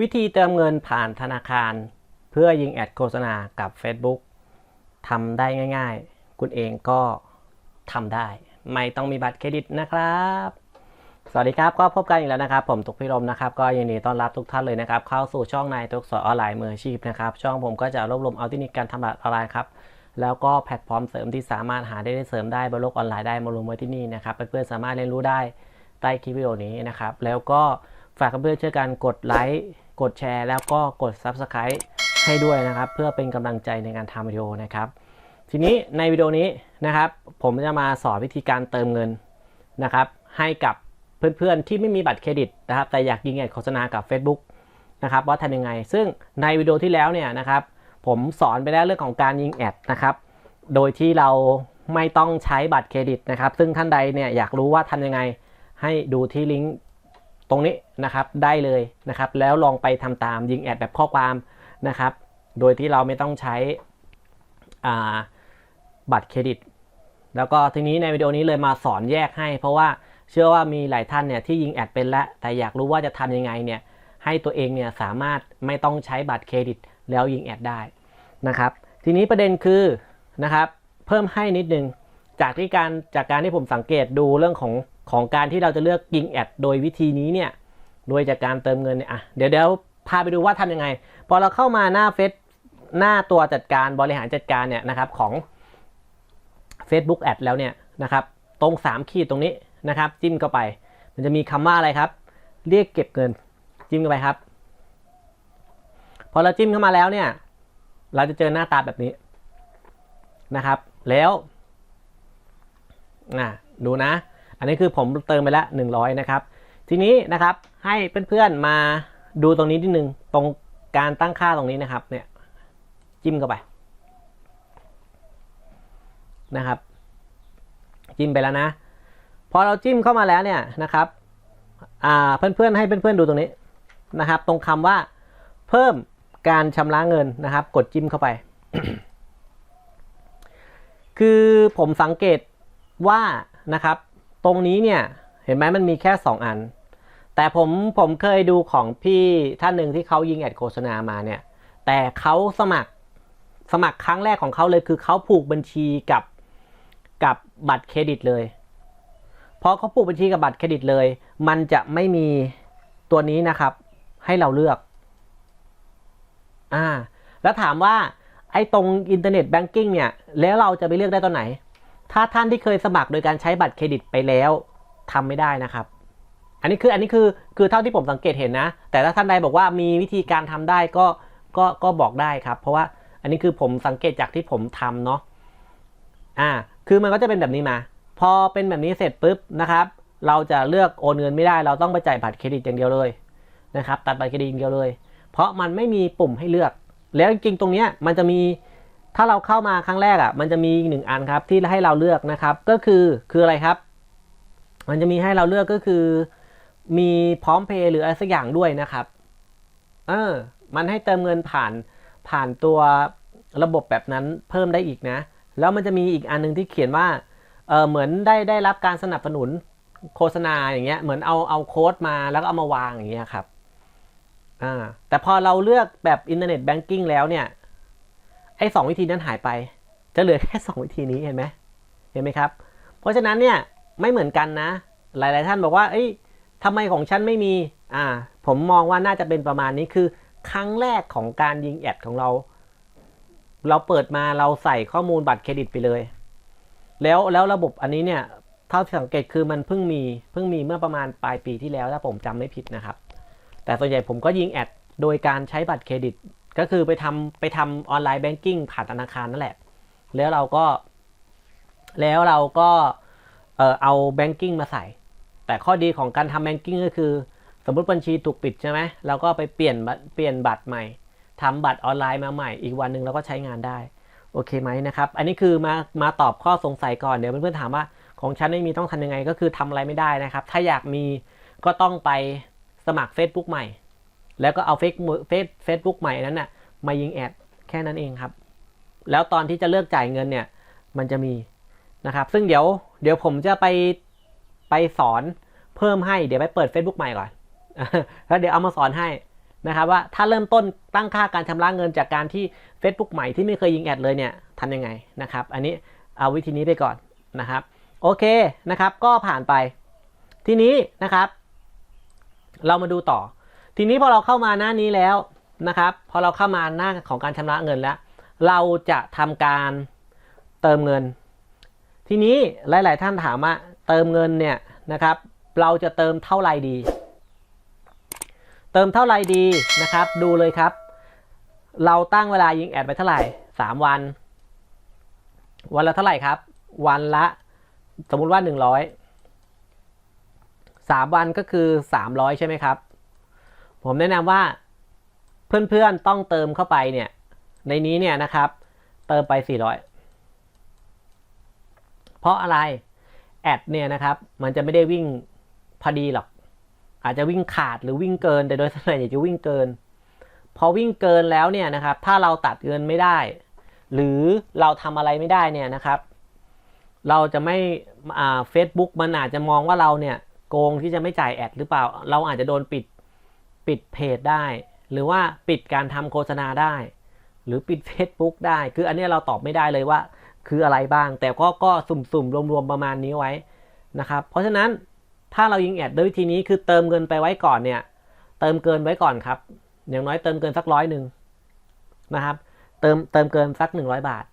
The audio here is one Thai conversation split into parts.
วิธีเติมเงินผ่านธนาคาร เพื่อยิงแอดโฆษณากับ Facebook ทำได้ง่าย ๆ คุณเองก็ทำได้ ไม่ต้องมีบัตรเครดิตนะครับ สวัสดีครับก็พบกันอีกแล้วนะครับ ผมตุกพิรมนะครับ ก็ยินดีต้อนรับทุกท่านเลยนะครับ เข้าสู่ช่องนายตุกสอนออนไลน์มืออาชีพนะครับ ช่องผมก็จะรวบรวมเอาเทคนิคการทำบัตรออนไลน์ครับแล้วก็แพลตฟอร์มเสริมที่สามารถหาได้ได้เสริมได้บนโลกออนไลน์ได้มารวมไว้ที่นี่นะครับเพื่อนๆสามารถเรียนรู้ได้ใต้คลิปวิดีโอนี้นะครับ แล้วก็ฝากเพื่อนๆช่วยกันกดไลค์ กดแชร์ แล้วก็กด Subscribe ให้ด้วยนะครับ เพื่อเป็นกำลังใจในการทำวิดีโอนะครับ ทีนี้ในวิดีโอนี้นะครับ ผมจะมาสอนวิธีการเติมเงินนะครับ ให้กับเพื่อนๆที่ไม่มีบัตรเครดิตนะครับ แต่อยากยิงแอดโฆษณากับ Facebook นะครับว่าทำยังไง ซึ่งในวิดีโอที่แล้วเนี่ยนะครับ ผมสอนไปแล้วเรื่องของการยิงแอดนะครับ โดยที่เราไม่ต้องใช้บัตรเครดิตนะครับ ซึ่งท่านใดเนี่ยอยากรู้ว่าทำยังไงให้ดูที่ลิงก์ ตรงนี้นะครับได้เลยนะครับ แล้วลองไปทำตามยิงแอดแบบข้อความนะครับ โดยที่เราไม่ต้องใช้บัตรเครดิต แล้วก็ทีนี้ในวิดีโอนี้เลยมาสอนแยกให้ เพราะว่าเชื่อว่ามีหลายท่านเนี่ยที่ยิงแอดเป็นแล้วแต่อยากรู้ว่าจะทำยังไงเนี่ยให้ตัวเองเนี่ยสามารถไม่ต้องใช้บัตรเครดิต แล้วยิงแอดได้นะครับ ทีนี้ประเด็นคือนะครับเพิ่มให้นิดนึงจากที่การจากการที่ผมสังเกตดูเรื่องของ ของการที่เราจะเลือกยิงแอดโดยวิธีนี้เนี่ย โดยจากการเติมเงินเนี่ยอะเดี๋ยวเดี๋ยวพาไปดูว่าทำยังไง พอเราเข้ามาหน้าเฟซหน้าตัวจัดการบริหารจัดการเนี่ยนะครับของ Facebook Ad แล้วเนี่ยนะครับ ตรง 3 ขีดตรงนี้นะครับ จิ้มเข้าไป มันจะมีคำว่าอะไรครับ เรียกเก็บเงิน จิ้มเข้าไปครับ พอเราจิ้มเข้ามาแล้วเนี่ย เราจะเจอหน้าตาแบบนี้นะครับ แล้วนะดูนะ อันนี้คือผมเติมไปแล้ว100 นะครับ ทีนี้นะครับให้เพื่อนๆมาดูตรงนี้นิดนึงตรงการตั้งค่าตรงนี้นะครับเนี่ยจิ้มเข้าไปนะครับจิ้มไปแล้วนะ พอเราจิ้มเข้ามาแล้วเนี่ยนะครับอ่าเพื่อนๆให้เพื่อนๆดูตรงนี้นะครับ ตรงคำว่าเพิ่มการชำระเงินนะครับ กดจิ้มเข้าไป คือผมสังเกตว่านะครับ ตรงนี้เนี่ยเห็นไหมมันมีแค่ 2 อัน แต่ผมผมเคยดูของพี่ท่านหนึ่งที่เขายิงแอดโฆษณามาเนี่ย แต่เขาสมัครสมัครครั้งแรกของเขาเลยคือเขาผูกบัญชีกับกับบัตรเครดิตเลยพอเขาผูกบัญชีกับบัตรเครดิตเลย มันจะไม่มีตัวนี้นะครับ ให้เราเลือกอ่าแล้วถามว่าไอ้ตรงอินเทอร์เน็ตแบงกิ้งเนี่ย แล้วเราจะไปเลือกได้ตอนไหน ถ้าท่านที่เคยสมัครโดยการใช้บัตรเครดิตไปแล้วทำไม่ได้นะครับ อันนี้คืออันนี้คือคือเท่าที่ผมสังเกตเห็นนะ แต่ถ้าท่านใดบอกว่ามีวิธีการทำได้ก็ก็ก็บอกได้ครับ เพราะว่าอันนี้คือผมสังเกตจากที่ผมทำเนาะอ่าคือมันก็จะเป็นแบบนี้มา พอเป็นแบบนี้เสร็จปุ๊บนะครับเราจะเลือกโอนเงินไม่ได้ เราต้องไปจ่ายบัตรเครดิตอย่างเดียวเลยนะครับ ตัดบัตรเครดิตอย่างเดียวเลย เพราะมันไม่มีปุ่มให้เลือก แล้วจริงๆตรงเนี้ยมันจะมี ถ้าเราเข้ามาครั้งแรกอะมันจะมีอีกหนึ่งอันครับที่ให้เราเลือกนะครับ ก็คือคืออะไรครับ มันจะมีให้เราเลือกก็คือ มีพร้อมเพย์หรืออะไรสักอย่างด้วยนะครับเออมันให้เติมเงินผ่านผ่านตัวระบบแบบนั้นเพิ่มได้อีกนะ แล้วมันจะมีอีกอันหนึงที่เขียนว่าเออเหมือนได้ได้รับการสนับสนุนโฆษณาอย่างเงี้ยเหมือนเอาเอาโค้ดมาแล้วก็เอามาวางอย่างเงี้ยครับอ่าแต่พอเราเลือกแบบอินเทอร์เน็ตแบงกิ้งแล้วเนี่ย ไอ้สองวิธีนั้นหายไป จะเหลือแค่สองวิธีนี้เห็นไหมเห็นไหมครับ เพราะฉะนั้นเนี่ยไม่เหมือนกันนะ หลาย ๆ ท่านบอกว่า เอ้ยทำไมของฉันไม่มี อ่า ผมมองว่าน่าจะเป็นประมาณนี้คือ ครั้งแรกของการยิงแอดของเรา เราเปิดมาเราใส่ข้อมูลบัตรเครดิตไปเลย แล้วแล้วระบบอันนี้เนี่ยเท่าที่สังเกตคือมันเพิ่งมีเพิ่งมีเมื่อประมาณปลายปีที่แล้วถ้าผมจำไม่ผิดนะครับ แต่ส่วนใหญ่ผมก็ยิงแอดโดยการใช้บัตรเครดิต ก็คือไปทำไปทำออนไลน์แบงกิ้งผ่านธนาคารนั่นแหละ แล้วเราก็ แล้วเราก็เออเอาแบงกิ้งมาใส่ แต่ข้อดีของการทำแบงกิ้งก็คือ สมมติบัญชีถูกปิดใช่ไหมเราก็ไปเปลี่ยนบัตเปลี่ยนบัตรใหม่ทำบัตรออนไลน์มาใหม่ อีกวันหนึ่งเราก็ใช้งานได้ โอเคไหมนะครับ อันนี้คือมามาตอบข้อสงสัยก่อนเดี๋ยวเพื่อนๆถามว่าของฉันไม่มีต้องทำยังไงก็คือทำอะไรไม่ได้นะครับ ถ้าอยากมีก็ต้องไปสมัคร Facebook ใหม่ แล้วก็เอาเฟซเฟซเฟซบุ๊กใหม่นั้นน่ะมายิงแอดแค่นั้นเองครับ แล้วตอนที่จะเลือกจ่ายเงินเนี่ย มันจะมีนะครับ ซึ่งเดี๋ยวเดี๋ยวผมจะไปไปสอนเพิ่มให้เดี๋ยวไปเปิด Facebook ใหม่ก่อน แล้วเดี๋ยวเอามาสอนให้นะครับว่าถ้าเริ่มต้นตั้งค่าการชำระเงินจากการที่ Facebook ใหม่ที่ไม่เคยยิงแอดเลยเนี่ยทำยังไงนะครับ อันนี้เอาวิธีนี้ไปก่อนนะครับ โอเคนะครับ ก็ผ่านไป ทีนี้นะครับ เรามาดูต่อ ทีนี้พอเราเข้ามาหน้านี้แล้วนะครับ พอเราเข้ามาหน้าของการชำระเงินแล้ว เราจะทำการเติมเงิน ทีนี้หลาย ๆ ท่านถามว่าเติมเงินเนี่ยนะครับ เราจะเติมเท่าไหร่ดี เติมเท่าไหร่ดีนะครับ ดูเลยครับ เราตั้งเวลายิงแอดไปเท่าไหร่ 3 วัน วันละเท่าไหร่ครับ วันละสมมุติว่า 100 3 วันก็คือ 300 ใช่ไหมครับ ผมแนะนำว่าเพื่อนๆต้องเติมเข้าไปเนี่ย ในนี้เนี่ยนะครับ เติมไป 400 เพราะอะไร แอดเนี่ยนะครับ มันจะไม่ได้วิ่งพอดีหรอก อาจจะวิ่งขาดหรือวิ่งเกิน แต่โดยส่วนใหญ่จะวิ่งเกิน พอวิ่งเกินแล้วเนี่ยนะครับ ถ้าเราตัดเงินไม่ได้ หรือเราทำอะไรไม่ได้เนี่ยนะครับ เราจะไม่เฟซบุ๊กมันอาจจะมองว่าเราเนี่ยโกงที่จะไม่จ่ายแอดหรือเปล่า เราอาจจะโดนปิด ปิดเพจได้ หรือว่าปิดการทำโฆษณาได้ หรือปิด Facebook ได้ คืออันนี้เราตอบไม่ได้เลยว่า คืออะไรบ้าง แต่ก็ก็สุ่มๆรวมๆประมาณนี้ไว้นะครับ เพราะฉะนั้นถ้าเรายิงแอดด้วยวิธีนี้คือเติมเงินไปไว้ก่อนเนี่ย เติมเกินไว้ก่อนครับ อย่างน้อยเติมเกินสักร้อยหนึ่งนะครับ เติมเติมเกินสัก 100 บาท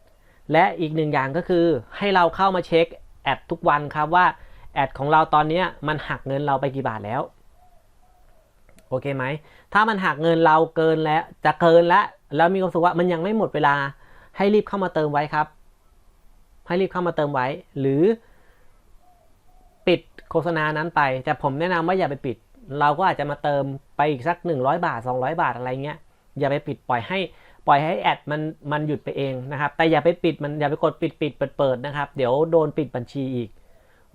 และอีกหนึ่งอย่างก็คือให้เราเข้ามาเช็คแอดทุกวันครับว่าแอดของเราตอนนี้มันหักเงินเราไปกี่บาทแล้ว โอเคไหม ถ้ามันหักเงินเราเกินแล้วจะเกินแล้ว แล้วมีความสึกว่ามันยังไม่หมดเวลาให้รีบเข้ามาเติมไว้ครับ ให้รีบเข้ามาเติมไว้ หรือ ปิดโฆษณานั้นไป แต่ผมแนะนำว่าอย่าไปปิด เราก็อาจจะมาเติมไปอีกสัก 100 บาท 200 บาทอะไรเงี้ยอย่าไปปิดปล่อยให้ปล่อยให้แอดมันมันหยุดไปเองนะครับ แต่อย่าไปปิดมันอย่าไปกดปิดปิดเปิดเปิดนะครับ เดี๋ยวโดนปิดบัญชีอีก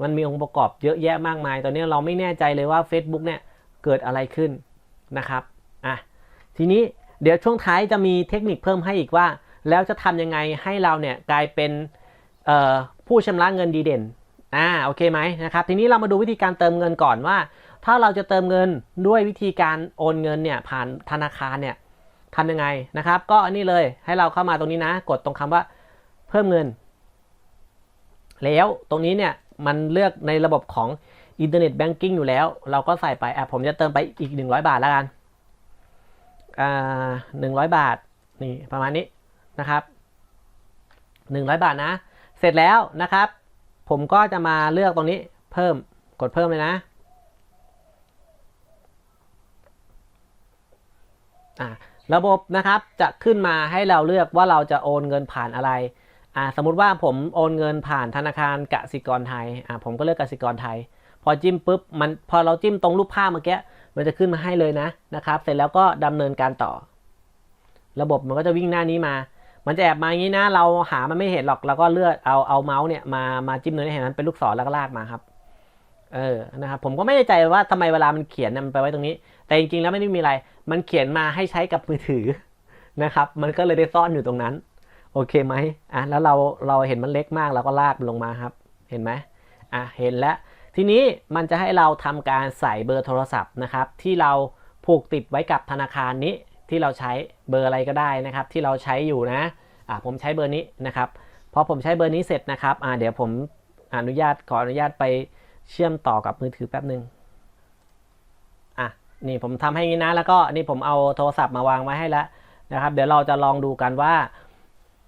มันมีองค์ประกอบเยอะแยะมากมาย ตอนนี้เราไม่แน่ใจเลยว่า Facebook เนี่ยเกิดอะไรขึ้น นะครับอะทีนี้เดี๋ยวช่วงท้ายจะมีเทคนิคเพิ่มให้อีกว่า แล้วจะทำยังไงให้เราเนี่ยกลายเป็นผู้ชำระเงินดีเด่นอ่าโอเคไหมนะครับทีนี้เรามาดูวิธีการเติมเงินก่อนว่า ถ้าเราจะเติมเงินด้วยวิธีการโอนเงินเนี่ยผ่านธนาคารเนี่ยทำยังไงนะครับ ก็อันนี้เลยให้เราเข้ามาตรงนี้นะ กดตรงคำว่าเพิ่มเงิน แล้วตรงนี้เนี่ยมันเลือกในระบบของ อินเทอร์เน็ตแบงกิ้งอยู่แล้ว เราก็ใส่ไปอะผมจะเติมไปอีก 100 บาทแล้วกันอ่าหนึ่งร้อยบาทนี่ประมาณนี้นะครับหนึ่งร้อยบาทนะ เสร็จแล้วนะครับ ผมก็จะมาเลือกตรงนี้เพิ่มกดเพิ่มเลยนะระบบนะครับจะขึ้นมาให้เราเลือกว่าเราจะโอนเงินผ่านอะไรอ่สมมุติว่าผมโอนเงินผ่านธนาคารกสิกรไทยอ่ผมก็เลือกกสิกรไทย พอจิ้มปุ๊บมันพอเราจิ้มตรงรูปภาพเมื่อกี้มันจะขึ้นมาให้เลยนะนะครับ เสร็จแล้วก็ดำเนินการต่อ ระบบมันก็จะวิ่งหน้านี้มา มันจะแอบมาอย่างนี้นะ เราหามันไม่เห็นหรอกเราก็เลือกเอาเอาเมาส์เนี่ยมามาจิ้มตรงนี้เห็นมันเป็นลูกศรแล้วก็ลากมาครับ เออ นะครับผมก็ไม่แน่ใจว่าทำไมเวลามันเขียนเนี่ยมันไปไว้ตรงนี้ แต่จริงๆแล้วไม่ได้มีอะไร มันเขียนมาให้ใช้กับมือถือนะครับ มันก็เลยได้ซ่อนอยู่ตรงนั้น โอเคไหมอะแล้วเราเราเห็นมันเล็กมากเราก็ลากมันลงมาครับ เห็นไหมอะเห็นแล้ว ทีนี้มันจะให้เราทำการใส่เบอร์โทรศัพท์นะครับ ที่เราผูกติดไว้กับธนาคารนี้ที่เราใช้เบอร์อะไรก็ได้นะครับ ที่เราใช้อยู่นะอะผมใช้เบอร์นี้นะครับพอผมใช้เบอร์นี้เสร็จนะครับอะเดี๋ยวผมอนุญาตขออนุญาตไปเชื่อมต่อกับมือถือแป๊บหนึ่งอะนี่ผมทำให้งี้นะแล้วก็นี่ผมเอาโทรศัพท์มาวางไว้ให้แล้วนะครับ เดี๋ยวเราจะลองดูกันว่า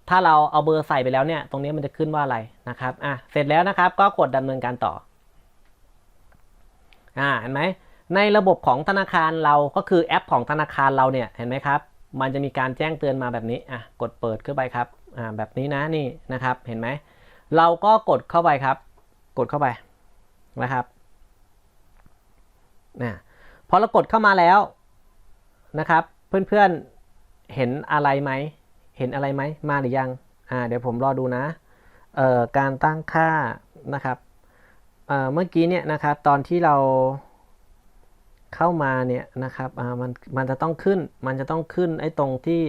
ถ้าเราเอาเบอร์ใส่ไปแล้วเนี่ย ตรงนี้มันจะขึ้นว่าอะไรนะครับอะเสร็จแล้วนะครับก็กดดำเนินการต่อ อ่าเห็นไหมในระบบของธนาคารเราก็คือแอปของธนาคารเราเนี่ยเห็นไหมครับ มันจะมีการแจ้งเตือนมาแบบนี้อะกดเปิดขึ้นไปครับอ่าแบบนี้นะนี่นะครับเห็นไหมเราก็กดเข้าไปครับ กดเข้าไปนะครับนะพอเรากดเข้ามาแล้วนะครับ เพื่อนๆเห็นอะไรไหมเห็นอะไรไหมมาหรือยังอ่าเดี๋ยวผมรอดูนะเอ่อการตั้งค่านะครับ เมื่อกี้เนี่ยนะครับตอนที่เราเข้ามาเนี่ยนะครับมันมันจะต้องขึ้นมันจะต้องขึ้นไอ้ตรงที่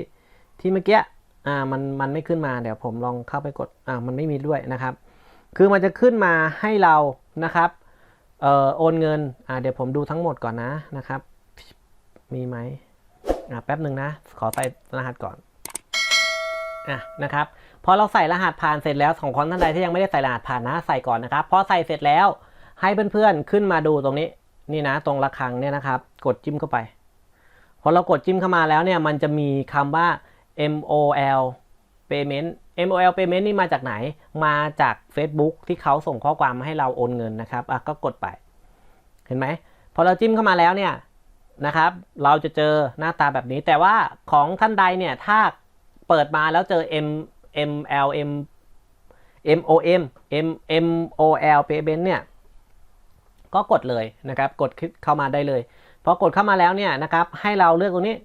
ที่เมื่อกี้อ่ามันมันไม่ขึ้นมาเดี๋ยวผมลองเข้าไปกดอ่ามันไม่มีด้วยนะครับ คือมันจะขึ้นมาให้เรานะครับเอ่อโอนเงินอ่าเดี๋ยวผมดูทั้งหมดก่อนนะนะครับ มีไหมอะแป๊บหนึ่งนะ ขอใส่รหัสก่อนอะนะครับ พอเราใส่รหัสผ่านเสร็จแล้วของคนท่านใดที่ยังไม่ได้ใส่รหัสผ่านนะใส่ก่อนนะครับพอใส่เสร็จแล้วให้เพื่อนๆขึ้นมาดูตรงนี้นี่นะตรงระฆังเนี่ยนะครับ กดจิ้มเข้าไป พอเรากดจิ้มเข้ามาแล้วเนี่ยมันจะมีคำว่า MOL payment MOL payment นี่มาจากไหน มาจาก Facebook ที่เขาส่งข้อความมาให้เราโอนเงินนะครับอะก็กดไป เห็นไหมพอเราจิ้มเข้ามาแล้วเนี่ยนะครับเราจะเจอหน้าตาแบบนี้แต่ว่าของท่านใดเนี่ยถ้าเปิดมาแล้วเจอ M M L M M O M M M O L payment เนี่ย ก็กดเลยนะครับ กดคลิกเข้ามาได้เลย พอกดเข้ามาแล้วเนี่ยนะครับ ให้เราเลือกตรงนี้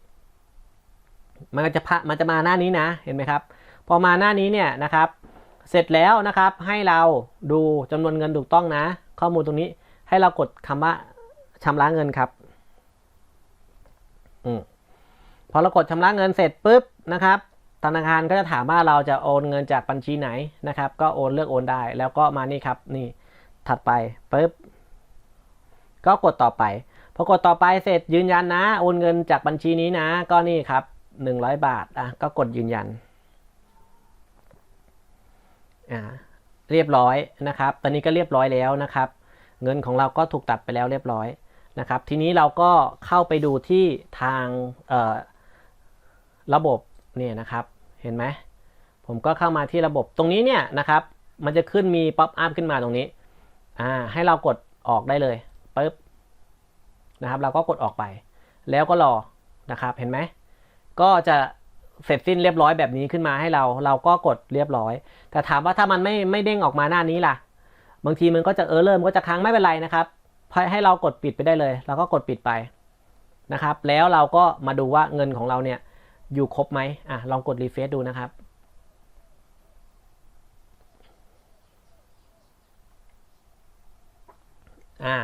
มันจะพะมันจะมาหน้านี้นะ เห็นไหมครับ พอมาหน้านี้เนี่ยนะครับ เสร็จแล้วนะครับ ให้เราดูจำนวนเงินถูกต้องนะ ข้อมูลตรงนี้ ให้เรากดคำว่าชำระเงินครับ อืมพอเรากดชำระเงินเสร็จปุ๊บนะครับ ธนาคารก็จะถามว่าเราจะโอนเงินจากบัญชีไหนนะครับ ก็โอนเลือกโอนได้ แล้วก็มานี่ครับนี่ถัดไปปุ๊บก็กดต่อไปพอกดต่อไปเสร็จยืนยันนะ โอนเงินจากบัญชีนี้นะ ก็นี่ครับหนึ่งร้อยบาทอะก็กดยืนยันอ่าเรียบร้อยนะครับ ตอนนี้ก็เรียบร้อยแล้วนะครับ เงินของเราก็ถูกตัดไปแล้วเรียบร้อยนะครับ ทีนี้เราก็เข้าไปดูที่ทางระบบเนี่ยนะครับ เห็นไหมผมก็เข้ามาที่ระบบตรงนี้เนี่ยนะครับ มันจะขึ้นมีป๊อปอัพขึ้นมาตรงนี้อ่าให้เรากดออกได้เลยปึ๊บนะครับ เราก็กดออกไป แล้วก็รอนะครับ เห็นไหมก็จะเสร็จสิ้นเรียบร้อยแบบนี้ขึ้นมาให้เรา เราก็กดเรียบร้อย แต่ถามว่าถ้ามันไม่ไม่เด้งออกมาหน้านี้ล่ะ บางทีมันก็จะเออเริ่มก็จะค้างไม่เป็นไรนะครับให้เรากดปิดไปได้เลย เราก็กดปิดไปนะครับ แล้วเราก็มาดูว่าเงินของเราเนี่ย อยู่ครบไหมอะลองกดรีเฟซดูนะครับ อ่า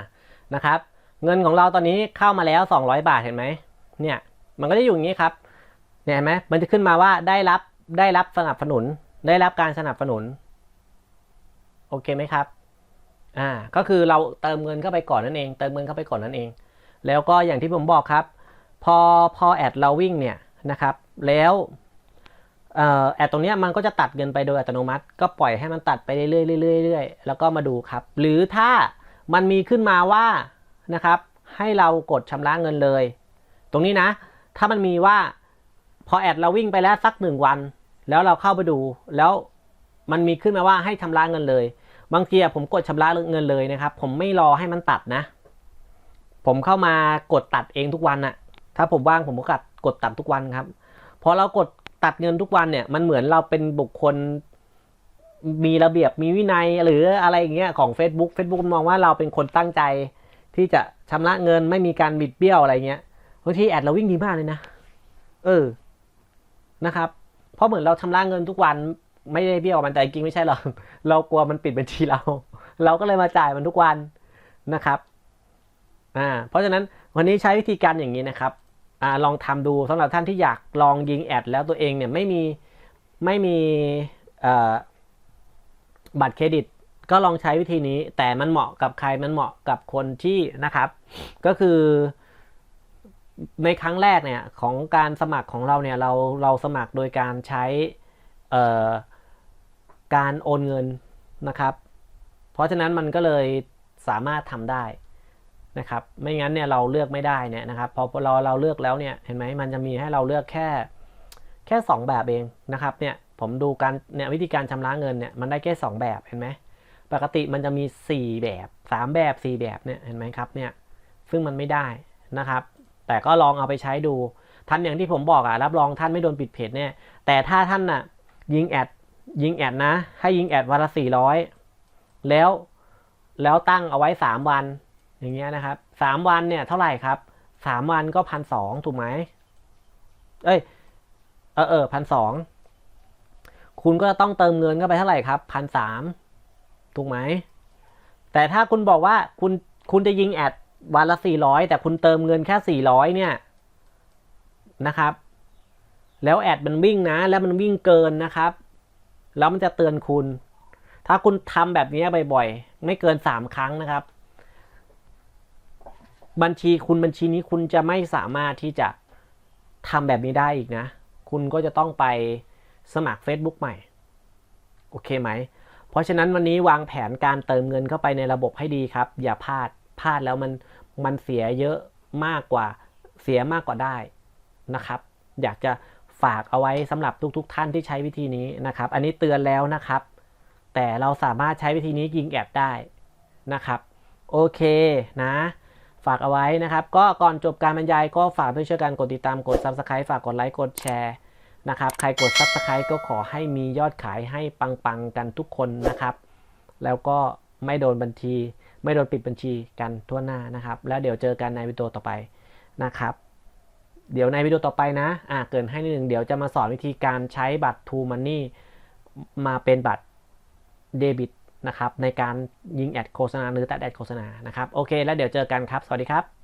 นะครับ เงินของเราตอนนี้เข้ามาแล้ว 200 บาทเห็นไหมเนี่ย มันก็จะอยู่อย่างนี้ครับเนี่ยเห็นไหมมันจะขึ้นมาว่าได้รับได้รับสนับสนุน ได้รับการสนับสนุน โอเคไหมครับอ่าก็คือเราเติมเงินเข้าไปก่อนนั่นเอง เติมเงินเข้าไปก่อนนั่นเอง แล้วก็อย่างที่ผมบอกครับ พอพอแอดเราวิ่งเนี่ย นะครับ แล้วแอดตรงนี้มันก็จะตัดเงินไปโดยอัตโนมัติ ก็ปล่อยให้มันตัดไปเรื่อยๆเรื่อยๆแล้วก็มาดูครับ หรือถ้ามันมีขึ้นมาว่านะครับ ให้เรากดชำระเงินเลย ตรงนี้นะ ถ้ามันมีว่าพอแอดเราวิ่งไปแล้วสักหนึ่งวัน แล้วเราเข้าไปดู แล้วมันมีขึ้นมาว่าให้ชำระเงินเลย บางทีผมกดชำระเงินเลยนะครับ ผมไม่รอให้มันตัดนะ ผมเข้ามากดตัดเองทุกวันน่ะถ้าผมว่างผมก็กด กดตัดทุกวันครับ พอเรากดตัดเงินทุกวันเนี่ย มันเหมือนเราเป็นบุคคลมีระเบียบมีวินัยหรืออะไรอย่างเงี้ยของ Facebook Facebook มองว่าเราเป็นคนตั้งใจ ที่จะชำระเงินไม่มีการบิดเบี้ยวอะไรเงี้ยบางทีแอดเราวิ่งดีมากเลยนะ เออนะครับ เพราะเหมือนเราชำระเงินทุกวันไม่ได้เบี้ยวมันแต่จริงไม่ใช่หรอกเรากลัวมันปิดบัญชีเรา เราก็เลยมาจ่ายมันทุกวันนะครับอ่าเพราะฉะนั้นวันนี้ใช้วิธีการอย่างนี้นะครับ อลองทำดูสำหรับท่านที่อยากลองยิงแอดแล้วตัวเองเนี่ยไม่มีไม่มีบัตรเครดิต ก็ลองใช้วิธีนี้ แต่มันเหมาะกับใครมันเหมาะกับคนที่นะครับ ก็คือในครั้งแรกเนี่ยของการสมัครของเราเนี่ยเราเราสมัครโดยการใช้การโอนเงินนะครับ เพราะฉะนั้นมันก็เลยสามารถทำได้ นะครับ ไม่งั้นเนี่ยเราเลือกไม่ได้เนี่ยนะครับ พอเราเราเลือกแล้วเนี่ย เห็นไหมมันจะมีให้เราเลือกแค่แค่ 2 แบบเองนะครับเนี่ยผมดูการเนี่ยวิธีการชำระเงินเนี่ยมันได้แค่ 2 แบบเห็นไหมปกติมันจะมี 4 แบบ 3 แบบ 4 แบบเนี่ยเห็นไหมครับเนี่ยซึ่งมันไม่ได้นะครับ แต่ก็ลองเอาไปใช้ดูท่านอย่างที่ผมบอกอะรับรองท่านไม่โดนปิดเพจเนี่ยแต่ถ้าท่านน่ะยิงแอดยิงแอดนะ ให้ยิงแอดวันละ400 แล้วแล้วตั้งเอาไว้ 3 วัน อย่างเงี้ยนะครับสามวันเนี่ยเท่าไหร่ครับสามวันก็พันสองถูกไหมเอ้ย เออเออพันสองคุณก็จะต้องเติมเงินเข้าไปเท่าไหร่ครับพันสามถูกไหม แต่ถ้าคุณบอกว่าคุณคุณจะยิงแอดวันละสี่ร้อยแต่คุณเติมเงินแค่สี่ร้อยเนี่ยนะครับ แล้วแอดมันวิ่งนะ แล้วมันวิ่งเกินนะครับ แล้วมันจะเตือนคุณ ถ้าคุณทำแบบนี้บ่อยๆ ไม่เกินสามครั้งนะครับ บัญชีคุณบัญชีนี้คุณจะไม่สามารถที่จะทำแบบนี้ได้อีกนะ คุณก็จะต้องไปสมัคร Facebook ใหม่ โอเคไหม เพราะฉะนั้นวันนี้วางแผนการเติมเงินเข้าไปในระบบให้ดีครับ อย่าพลาด พลาดแล้วมันมันเสียเยอะมากกว่า เสียมากกว่าได้นะครับ อยากจะฝากเอาไว้สำหรับทุก ๆทท่านที่ใช้วิธีนี้นะครับ อันนี้เตือนแล้วนะครับ แต่เราสามารถใช้วิธีนี้ยิงแอดได้นะครับ โอเคนะ ฝากเอาไว้นะครับ ก็ก่อนจบการบรรยายก็ฝากด้วยช่วยกันกดติดตามกด Subscribe ฝากกดไลค์กดแชร์นะครับ ใครกด Subscribe ก็ขอให้มียอดขายให้ปังๆกันทุกคนนะครับ แล้วก็ไม่โดนบัญชี ไม่โดนปิดบัญชีกันทั่วหน้านะครับ แล้วเดี๋ยวเจอกันในวิดีโอต่อไปนะครับ เดี๋ยวในวิดีโอต่อไปนะอ่าเกินให้นิดนึงเดี๋ยวจะมาสอนวิธีการใช้บัตร True Money มาเป็นบัตรเดบิต นะครับในการยิงแอดโฆษณาหรือตัดแอดโฆษณานะครับโอเค แล้วเดี๋ยวเจอกันครับ สวัสดีครับ